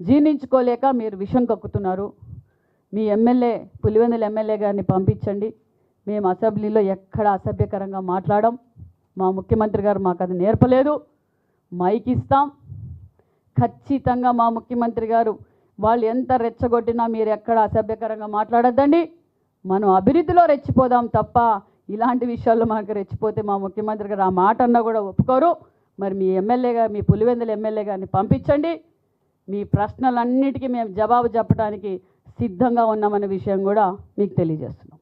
జీర్ణించుకోలేక మీరు విషం కక్కుతున్నారు. మీ ఎమ్మెల్యే పులివెందుల ఎమ్మెల్యే గారిని పంపించండి. మేము అసెంబ్లీలో ఎక్కడ అసభ్యకరంగా మాట్లాడం. మా ముఖ్యమంత్రి గారు మాకు అది నేర్పలేదు. మైక్ ఇస్తాం. ఖచ్చితంగా మా ముఖ్యమంత్రి గారు వాళ్ళు ఎంత రెచ్చగొట్టినా మీరు ఎక్కడ అసభ్యకరంగా మాట్లాడొద్దండి. మనం అభివృద్ధిలో రెచ్చిపోదాం తప్ప ఇలాంటి విషయాల్లో మనకు రెచ్చిపోతే మా ముఖ్యమంత్రి గారు ఆ మాట అన్నా కూడా ఒప్పుకోరు. మరి మీ ఎమ్మెల్యేగా మీ పులివెందుల ఎమ్మెల్యే గారిని పంపించండి. మీ ప్రశ్నలన్నిటికీ మేము జవాబు చెప్పడానికి సిద్ధంగా ఉన్నామనే విషయం కూడా మీకు తెలియజేస్తున్నాం.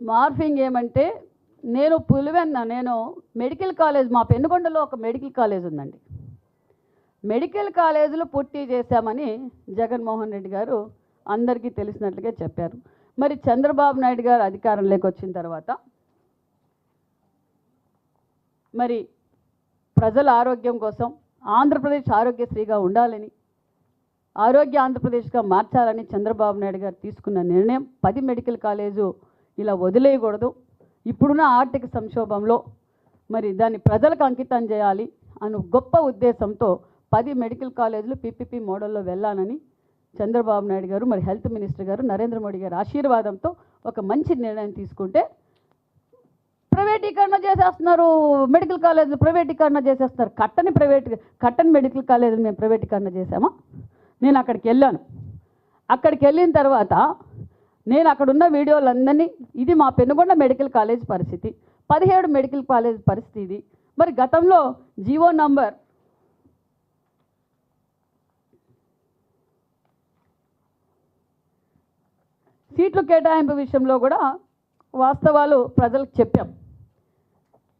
మార్ఫింగ్ ఏమంటే నేను పులివెన్న నేను మెడికల్ కాలేజ్ మా పెనుగొండలో ఒక మెడికల్ కాలేజ్ ఉందండి. మెడికల్ కాలేజీలో పుట్టి చేశామని జగన్మోహన్ రెడ్డి గారు అందరికీ తెలిసినట్లుగా చెప్పారు. మరి చంద్రబాబు నాయుడు గారు అధికారంలోకి వచ్చిన తర్వాత మరి ప్రజల ఆరోగ్యం కోసం ఆంధ్రప్రదేశ్ ఆరోగ్యశ్రీగా ఉండాలని ఆరోగ్య ఆంధ్రప్రదేశ్గా మార్చాలని చంద్రబాబు నాయుడు గారు తీసుకున్న నిర్ణయం పది మెడికల్ కాలేజు ఇలా వదిలేయకూడదు. ఇప్పుడున్న ఆర్థిక సంక్షోభంలో మరి దాన్ని ప్రజలకు అంకితం చేయాలి అను గొప్ప ఉద్దేశంతో పది మెడికల్ కాలేజీలు పీపీపీ మోడల్లో వెళ్ళాలని చంద్రబాబు నాయుడు గారు మరి హెల్త్ మినిస్టర్ గారు నరేంద్ర మోడీ గారి ఆశీర్వాదంతో ఒక మంచి నిర్ణయం తీసుకుంటే ప్రైవేటీకరణ చేసేస్తున్నారు మెడికల్ కాలేజీలు ప్రైవేటీకరణ చేసేస్తున్నారు. కట్టని ప్రైవేట్ కట్టని మెడికల్ కాలేజీలు మేము ప్రైవేటీకరణ చేసామా నేను అక్కడికి వెళ్ళాను. అక్కడికి వెళ్ళిన తర్వాత నేను అక్కడ ఉన్న వీడియోలందరినీ ఇది మా పెనుగొండ మెడికల్ కాలేజ్ పరిస్థితి పదిహేడు మెడికల్ కాలేజ్ పరిస్థితి ఇది. మరి గతంలో జీవో నంబర్ సీట్లు కేటాయింపు విషయంలో కూడా వాస్తవాలు ప్రజలకు చెప్పాం.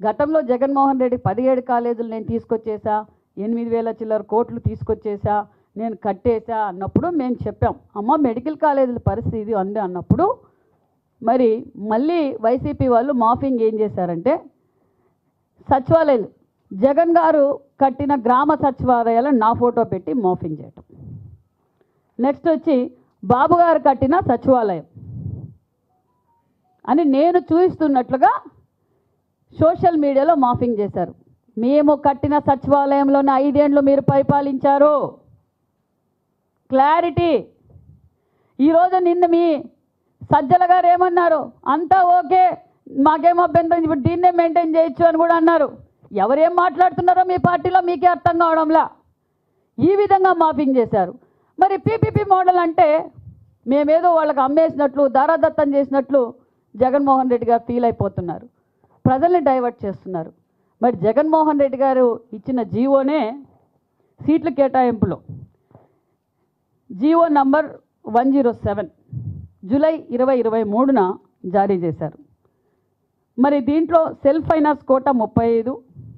గతంలో జగన్మోహన్ రెడ్డి పదిహేడు కాలేజీలు నేను తీసుకొచ్చేసా ఎనిమిది వేల చిల్లర కోట్లు తీసుకొచ్చేసా నేను కట్టేసా అన్నప్పుడు మేము చెప్పాం. అమ్మ మెడికల్ కాలేజీల పరిస్థితి ఇది అంది అన్నప్పుడు మరి మళ్ళీ వైసీపీ వాళ్ళు మాఫింగ్ ఏం చేశారంటే సచివాలయాలు జగన్ గారు కట్టిన గ్రామ సచివాలయాలను నా ఫోటో పెట్టి మాఫింగ్ చేయటం. నెక్స్ట్ వచ్చి బాబు గారు కట్టిన సచివాలయం అని నేను చూపిస్తున్నట్లుగా సోషల్ మీడియాలో మాఫింగ్ చేశారు. మేము కట్టిన సచివాలయంలోనే ఐదేండ్లు మీరు పరిపాలించారు. క్లారిటీ. ఈరోజు నిన్న మీ సజ్జల గారు ఏమన్నారు? అంతా ఓకే. మాకేం అభ్యంతరం ఇప్పుడు దీన్నే మెయింటైన్ చేయొచ్చు అని కూడా అన్నారు. ఎవరేం మాట్లాడుతున్నారో మీ పార్టీలో మీకే అర్థం కావడంలా. ఈ విధంగా మాఫింగ్ చేశారు. మరి పీపీపీ మోడల్ అంటే మేమేదో వాళ్ళకి అమ్మేసినట్లు దారాదత్తం చేసినట్లు జగన్మోహన్ రెడ్డి గారు ఫీల్ అయిపోతున్నారు. ప్రజల్ని డైవర్ట్ చేస్తున్నారు. మరి జగన్మోహన్ రెడ్డి గారు ఇచ్చిన జీవోనే సీట్ల కేటాయింపులో. GO number one zero seven July ఇరవై ఇరవై మూడున జారీ చేశారు. మరి దీంట్లో సెల్ఫ్ ఫైనాన్స్ కోటా ముప్పై ఐదు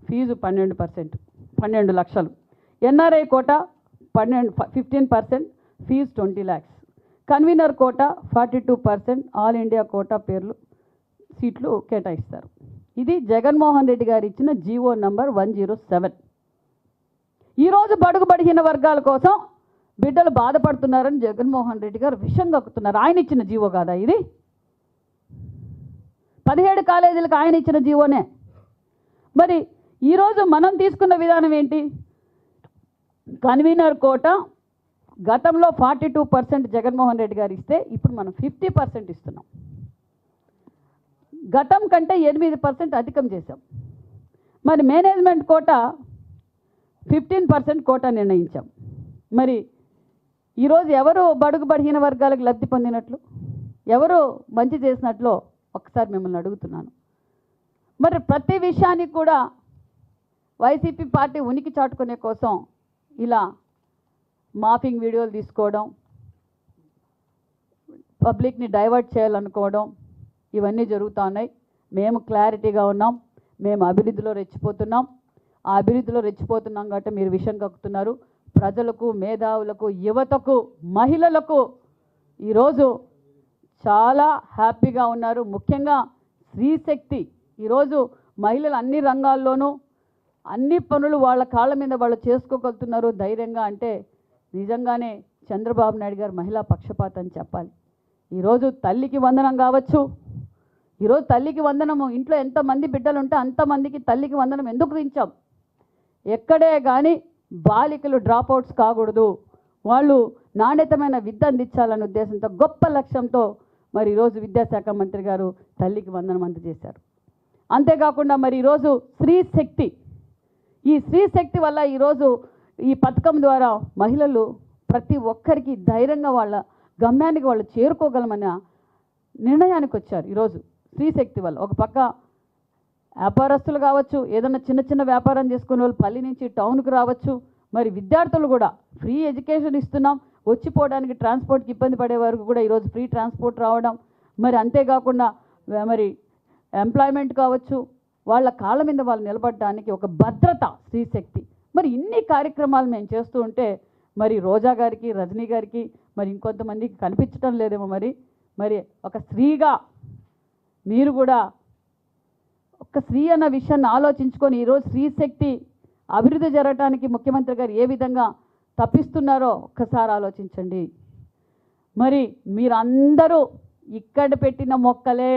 ఫీజు పన్నెండు పర్సెంట్ పన్నెండు లక్షలు. ఎన్ఆర్ఐ కోటా పన్నెండు fifteen percent fee twenty lakhs. Convenor quota forty two percent all India quota పేర్లు సీట్లు కేటాయిస్తారు. ఇది జగన్మోహన్ రెడ్డి గారు ఇచ్చిన GO number one zero seven. ఈరోజు బడుగు బడిగిన వర్గాల కోసం బిడ్డలు బాధపడుతున్నారని జగన్మోహన్ రెడ్డి గారు విషం కక్కుతున్నారు ఆయన ఇచ్చిన జీవో కాదా ఇది? పదిహేడు కాలేజీలకు ఆయన ఇచ్చిన జీవోనే. మరి ఈరోజు మనం తీసుకున్న విధానం ఏంటి? కన్వీనర్ కోట గతంలో forty two percent Jaganmohan Reddy garu ఇస్తే ఇప్పుడు మనం ఫిఫ్టీ పర్సెంట్ ఇస్తున్నాం. గతం కంటే ఎనిమిది పర్సెంట్ అధికం చేశాం. మరి management quota fifteen percent quota నిర్ణయించాం. మరి ఈరోజు ఎవరు బడుగు బడిహీన వర్గాలకు లబ్ధి పొందినట్లు ఎవరు మంచి చేసినట్లు ఒకసారి మిమ్మల్ని అడుగుతున్నాను. మరి ప్రతి విషయానికి కూడా వైసీపీ పార్టీ ఉనికి చాటుకునే కోసం ఇలా మాఫింగ్ వీడియోలు తీసుకోవడం పబ్లిక్ని డైవర్ట్ చేయాలనుకోవడం ఇవన్నీ జరుగుతూ ఉన్నాయి మేము క్లారిటీగా ఉన్నాం. మేము అభివృద్ధిలో రెచ్చిపోతున్నాం. ఆ అభివృద్ధిలో రెచ్చిపోతున్నాం కాబట్టి మీరు విషయం కక్కుతున్నారు. ప్రజలకు మేధావులకు యువతకు మహిళలకు ఈరోజు చాలా హ్యాపీగా ఉన్నారు. ముఖ్యంగా స్త్రీశక్తి. ఈరోజు మహిళలు అన్ని రంగాల్లోనూ అన్ని పనులు వాళ్ళ కాళ్ళ మీద వాళ్ళు చేసుకోగలుగుతున్నారు. ధైర్యంగా అంటే నిజంగానే చంద్రబాబు నాయుడు గారు మహిళా పక్షపాతం చెప్పాలి. ఈరోజు తల్లికి వందనం కావచ్చు ఈరోజు తల్లికి వందనము. ఇంట్లో ఎంతమంది బిడ్డలు ఉంటే అంతమందికి తల్లికి వందనం ఎందుకు దించాం? ఎక్కడే కానీ బాలికలు డ్రాప్ అవుట్స్ కాకూడదు. వాళ్ళు నాణ్యతమైన విద్య అందించాలనే ఉద్దేశంతో గొప్ప లక్ష్యంతో మరి ఈరోజు విద్యాశాఖ మంత్రి గారు తల్లికి వందనం అందజేశారు. అంతేకాకుండా మరి ఈరోజు స్త్రీ శక్తి. ఈ స్త్రీ శక్తి వల్ల ఈరోజు ఈ పథకం ద్వారా మహిళలు ప్రతి ఒక్కరికి ధైర్యంగా వాళ్ళ గమ్యానికి వాళ్ళు చేరుకోగలమన్న నిర్ణయానికి వచ్చారు ఈరోజు. స్త్రీశక్తి వల్ల. ఒక పక్క వ్యాపారస్తులు కావచ్చు ఏదైనా చిన్న చిన్న వ్యాపారం చేసుకునే వాళ్ళు పల్లి నుంచి టౌన్కి రావచ్చు. మరి విద్యార్థులు కూడా ఫ్రీ ఎడ్యుకేషన్ ఇస్తున్నాం. వచ్చిపోవడానికి ట్రాన్స్పోర్ట్కి ఇబ్బంది పడే వరకు కూడా ఈరోజు ఫ్రీ ట్రాన్స్పోర్ట్ రావడం. మరి అంతేకాకుండా మరి ఎంప్లాయ్మెంట్ కావచ్చు వాళ్ళ కాళ్ళ మీద వాళ్ళు నిలబడడానికి ఒక భద్రత స్త్రీశక్తి. మరి ఇన్ని కార్యక్రమాలు మేము చేస్తూ ఉంటే మరి రోజా గారికి రజనీ గారికి మరి ఇంకొంతమందికి కనిపించడం లేదేమో మరి. మరి ఒక స్త్రీగా మీరు కూడా ఒక స్త్రీ అన్న విషయాన్ని ఆలోచించుకొని ఈరోజు స్త్రీ శక్తి అభివృద్ధి జరగటానికి ముఖ్యమంత్రి గారు ఏ విధంగా తప్పిస్తున్నారో ఒక్కసారి ఆలోచించండి. మరి మీరందరూ ఇక్కడ పెట్టిన మొక్కలే